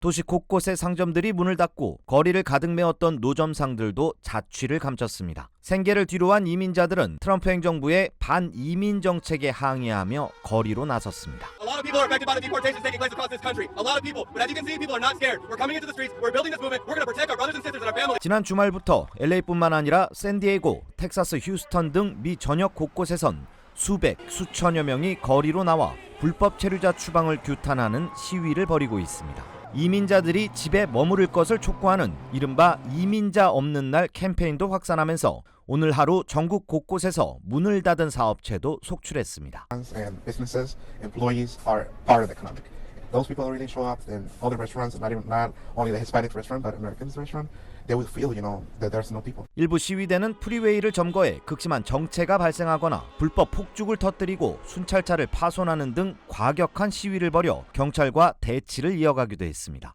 도시 곳곳의 상점들이 문을 닫고 거리를 가득 메웠던 노점상들도 자취를 감췄습니다. 생계를 뒤로한 이민자들은 트럼프 행정부의 반이민 정책에 항의하며 거리로 나섰습니다. 지난 주말부터 LA뿐만 아니라 샌디에고, 텍사스 휴스턴 등 미 전역 곳곳에선 수백, 수천여 명이 거리로 나와 불법 체류자 추방을 규탄하는 시위를 벌이고 있습니다. 이민자들이 집에 머무를 것을 촉구하는 이른바 이민자 없는 날 캠페인도 확산하면서 오늘 하루 전국 곳곳에서 문을 닫은 사업체도 속출했습니다. and businesses, employees are part of the economic. Those people already show up in other restaurants, not even not only the Hispanic restaurant, but Americans restaurant. They will feel, you know, that there's no people. 일부 시위대는 프리웨이를 점거해 극심한 정체가 발생하거나 불법 폭죽을 터뜨리고 순찰차를 파손하는 등 과격한 시위를 벌여 경찰과 대치를 이어가기도 했습니다.